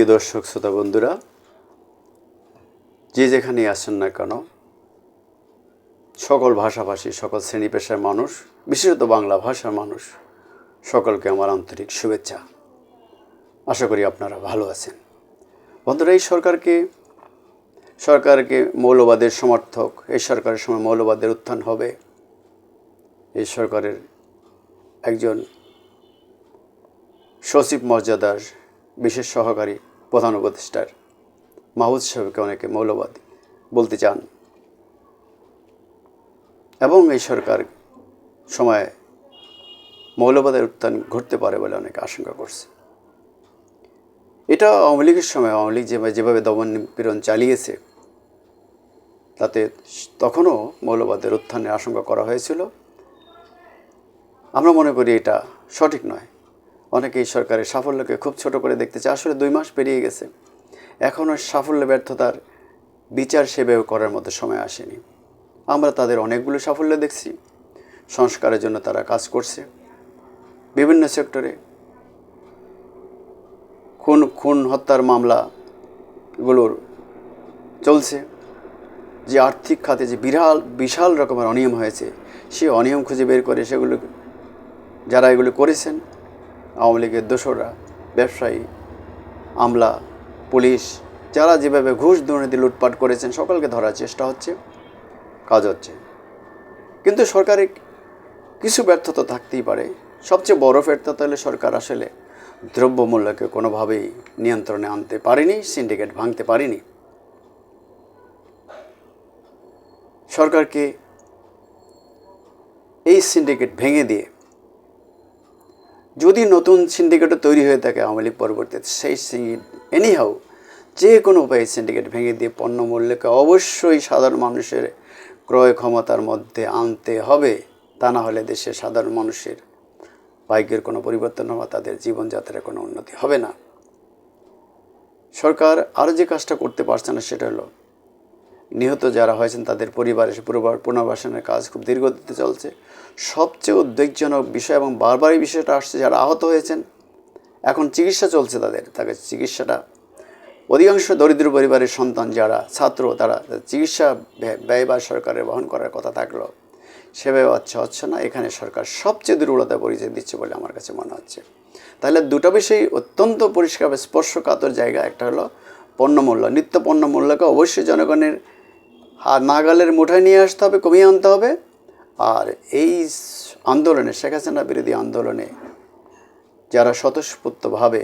প্রিয় দর্শক, শ্রোতা বন্ধুরা, যে যেখানেই আসেন না কেন, সকল ভাষাভাষী, সকল শ্রেণি পেশার মানুষ, বিশেষত বাংলা ভাষার মানুষ, সকলকে আমার আন্তরিক শুভেচ্ছা। আশা করি আপনারা ভালো আছেন। বন্ধুরা, এই সরকারকে সরকারকে মৌলবাদের সমর্থক, এই সরকারের সময় মৌলবাদের উত্থান হবে। এই সরকারের একজন সচিব মর্যাদার বিশেষ সহকারী উপদেষ্টার। মাহুদ সাহেবকে অনেকে মৌলবাদ বলতে চান। এবং এই সরকার সময়ে মৌলবাদের উত্থান ঘটতে পারে বলে অনেকে আশঙ্কা করছে। এটা আওয়ামী লীগের সময়, আওয়ামী লীগ যেভাবে যেভাবে দমন নিপীড়ন চালিয়েছে, তাতে তখনও মৌলবাদের উত্থানের আশঙ্কা করা হয়েছিল। আমরা মনে করি এটা সঠিক নয়। অনেকে এই সরকারের সাফল্যকে খুব ছোট করে দেখতে চায়। আসলে দুই মাস পেরিয়ে গেছে। এখনও সাফল্য ব্যর্থতার বিচার সেবেও করার মতো সময় আসেনি। আমরা তাদের অনেকগুলো সাফল্য দেখছি। সংস্কারের জন্য তারা কাজ করছে। বিভিন্ন সেক্টরে খুন খুন, হত্যার মামলাগুলোর চলছে। যে আর্থিক খাতে যে বিরাল, বিশাল রকমের অনিয়ম হয়েছে, সে অনিয়ম খুঁজে বের করে সেগুলো, যারা এগুলো করেছেন আওয়ামী লীগের দোসররা, ব্যবসায়ী, আমলা, পুলিশ, যারা যেভাবে ঘুষ দুর্নীতি লুটপাট করেছেন, সকলকে ধরার চেষ্টা হচ্ছে, কাজ হচ্ছে। কিন্তু সরকারের কিছু ব্যর্থতা থাকতেই পারে। সবচেয়ে বড় ব্যর্থতা হলে সরকার আসলে দ্রব্যমূল্যকে কোনোভাবেই নিয়ন্ত্রণে আনতে পারেনি, সিন্ডিকেট ভাঙতে পারেনি। সরকারকে এই সিন্ডিকেট ভেঙে দিয়ে যদি নতুন সিন্ডিকেটও তৈরি হয়ে থাকে আওয়ামী লীগ পরবর্তীতে, সেই সিন্ডিকেট এনিহাও যে কোনো উপায়ে সিন্ডিকেট ভেঙে দিয়ে পণ্য মূল্যকে অবশ্যই সাধারণ মানুষের ক্রয় ক্ষমতার মধ্যে আনতে হবে, তা না হলে দেশের সাধারণ মানুষের ভাগ্যের কোনো পরিবর্তন হওয়া তাদের জীবনযাত্রার কোনো উন্নতি হবে না। সরকার আরও যে কাজটা করতে পারছে না, সেটা হলো নিহত যারা হয়েছেন, তাদের পুনর্বার পুনর্বাসনের কাজ খুব দীর্ঘগতিতে চলছে। সবচেয়ে উদ্বেগজনক বিষয় এবং বারবারই বিষয়টা আসছে, যারা আহত হয়েছেন, এখন চিকিৎসা চলছে তাদের তাকে চিকিৎসাটা। অধিকাংশ দরিদ্র পরিবারের সন্তান যারা ছাত্র, তারা চিকিৎসা ব্যয়- ব্যয়ভার সরকারের বহন করার কথা থাকল। সেভাবে হচ্ছে হচ্ছে না, এখানে সরকার সবচেয়ে দুর্বলতা পরিচয় দিচ্ছে বলে আমার কাছে মনে হচ্ছে। তাহলে দুটো বিষয় অত্যন্ত পরিষ্কার স্পর্শকাতর জায়গা, একটা হলো পণ্যমূল্য। নিত্য পণ্যমূল্যকে অবশ্যই জনগণের নাগালের মুঠায় নিয়ে আসতে হবে, কমিয়ে আনতে হবে। আর এই আন্দোলনে, শেখ হাসিনা বিরোধী আন্দোলনে যারা স্বতঃস্ফূর্তভাবে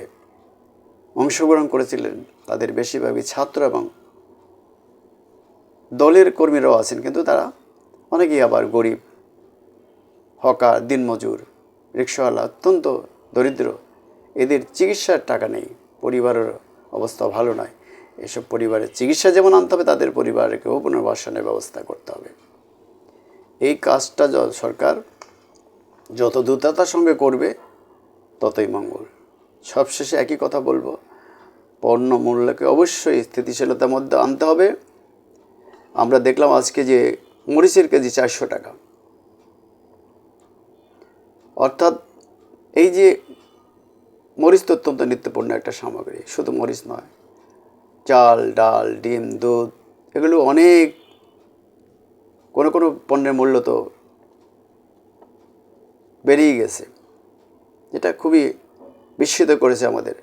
অংশগ্রহণ করেছিলেন, তাদের বেশিরভাগই ছাত্র এবং দলের কর্মীরাও আছেন, কিন্তু তারা অনেকেই আবার গরিব, হকার, দিনমজুর, রিক্সাওয়ালা, অত্যন্ত দরিদ্র। এদের চিকিৎসার টাকা নেই, পরিবারের অবস্থা ভালো নয়। এসব পরিবারের চিকিৎসা যেমন আনতে হবে, তাদের পরিবারকেও পুনর্বাসনের ব্যবস্থা করতে হবে। এই কাজটা সরকার যত দ্রুততার সঙ্গে করবে, ততই মঙ্গল। সবশেষে একই কথা বলব, পণ্য মূল্যকে অবশ্যই স্থিতিশীলতার মধ্যে আনতে হবে। আমরা দেখলাম আজকে যে মরিচের কেজি চারশো টাকা। অর্থাৎ এই যে মরিচ তো অত্যন্ত নিত্যপূর্ণ একটা সামগ্রী, শুধু মরিচ নয় চাল, ডাল, ডিম, দুধ, এগুলো অনেক কোনো কোনো পণ্যের মূল্য তো বেরিয়ে গেছে এটা খুবই বিস্মিত করেছে আমাদের।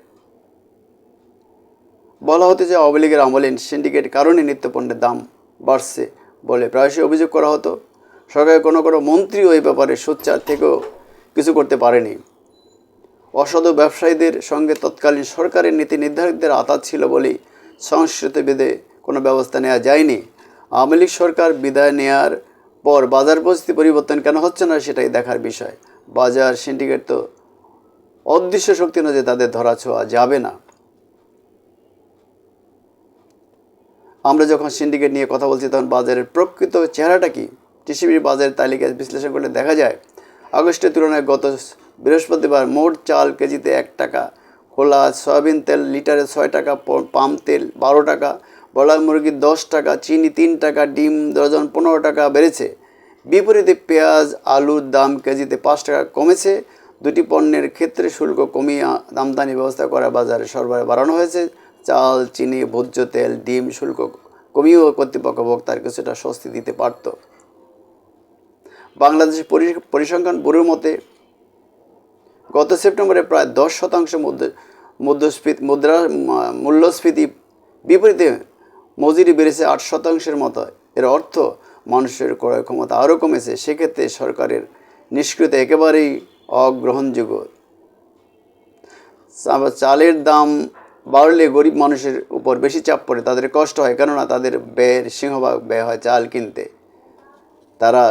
বলা হতো যে আওয়ামী লীগের আমলে সিন্ডিকেট কারণে নিত্যপণ্যের দাম বাড়ছে বলে প্রায়শই অভিযোগ করা হতো। সরকারের কোনো কোনো মন্ত্রীও এই ব্যাপারে সোচ্চার থেকেও কিছু করতে পারেনি। অসাধু ব্যবসায়ীদের সঙ্গে তৎকালীন সরকারের নীতি নির্ধারকদের আতাত ছিল বলেই সংস্কৃত বেদে কোনো ব্যবস্থা নেওয়া যায়নি। আওয়ামী লীগ সরকার বিদায় নেয়ার পর বাজার পরিস্থিতি পরিবর্তন কেন হচ্ছে না সেটাই দেখার বিষয়। বাজার সিন্ডিকেট তো অদৃশ্য শক্তি নয় যে তাদের ধরা ছোঁয়া যাবে না। আমরা যখন সিন্ডিকেট নিয়ে কথা বলছি তখন বাজারের প্রকৃত চেহারাটা কি? টিসিবির বাজারের তালিকা বিশ্লেষণ করলে দেখা যায়, আগস্টের তুলনায় গত বৃহস্পতিবার মোট চাল কেজিতে এক টাকা খোলা সয়াবিন তেল, লিটারে ছয় টাকা পাম তেল বারো টাকা, ব্রয়লার মুরগি দশ টাকা, চিনি তিন টাকা, ডিম ডজন পনেরো টাকা বেড়েছে। বিপরীতে পেঁয়াজ, আলুর দাম কেজিতে পাঁচ টাকা কমেছে। দুটি পণ্যের ক্ষেত্রে শুল্ক কমিয়ে আমদানি ব্যবস্থা করা বাজারে সরবরাহ বাড়ানো হয়েছে। চাল, চিনি, ভোজ্য তেল, ডিম শুল্ক কমিয়েও কর্তৃপক্ষ ভোক্তার কিছুটা স্বস্তি দিতে পারত। বাংলাদেশের পরি- পরিসংখ্যান ব্যুরোর মতে গত সেপ্টেম্বরে প্রায় দশ শতাংশ মুদ্রাস্ফীতি মুদ্রা মূল্যস্ফীতি বিপরীতে মজুরি বেড়েছে আট শতাংশের মতো। এর অর্থ মানুষের ক্রয় ক্ষমতা আরও কমেছে। সেক্ষেত্রে সরকারের নিষ্কৃতি একেবারেই অগ্রহণযোগ্য। চালের দাম বাড়লে গরিব মানুষের উপর বেশি চাপ পড়ে, তাদের কষ্ট হয়, কেননা তাদের ব্যয়ের সিংহভাগ ব্যয় হয় চাল কিনতে। তারা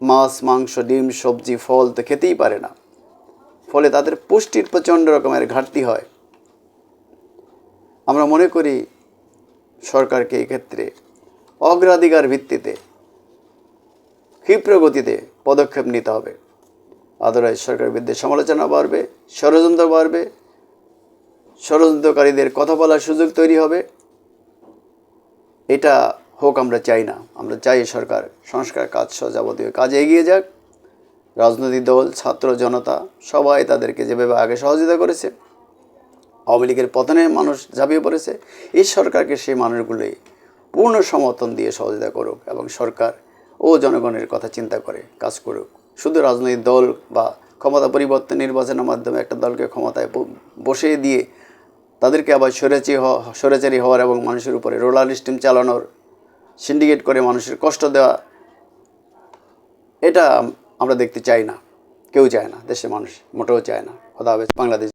মাছ, মাংস, ডিম, সবজি, ফল তো খেতেই পারে না। ফলে তাদের পুষ্টির প্রচণ্ড রকমের ঘাটতি হয়। আমরা মনে করি সরকারকে এক্ষেত্রে অগ্রাধিকার ভিত্তিতে ক্ষিপ্র গতিতে পদক্ষেপ নিতে হবে। আদারওয়াইজ সরকারের বিরুদ্ধে সমালোচনা বাড়বে, ষড়যন্ত্র বাড়বে, ষড়যন্ত্রকারীদের কথা বলার সুযোগ তৈরি হবে। এটা হোক, আমরা চাই না। আমরা চাই সরকার সংস্কার কাজ সহ যাবতীয় কাজে এগিয়ে যাক। রাজনৈতিক দল, ছাত্র, জনতা, সবাই তাদেরকে যেভাবে আগে সহযোগিতা করেছে, আওয়ামী লীগের পতনে মানুষ ঝাঁপিয়ে পড়েছে, এই সরকারকে সেই মানুষগুলোই পূর্ণ সমর্থন দিয়ে সহযোগিতা করুক এবং সরকার ও জনগণের কথা চিন্তা করে, কাজ করুক। শুধু রাজনৈতিক দল বা ক্ষমতা পরিবর্তন নির্বাচনের মাধ্যমে একটা দলকে ক্ষমতায় বসিয়ে দিয়ে তাদেরকে আবার স্বৈরাচারী হওয়া স্বৈরাচারী হওয়ার এবং মানুষের উপরে রোলার স্টিম চালানোর, সিন্ডিকেট করে মানুষের কষ্ট দেওয়া, এটা আমরা দেখতে চাই না। কেউ চায় না। দেশের মানুষ মোটেও চায় না। কথা হবে বাংলাদেশ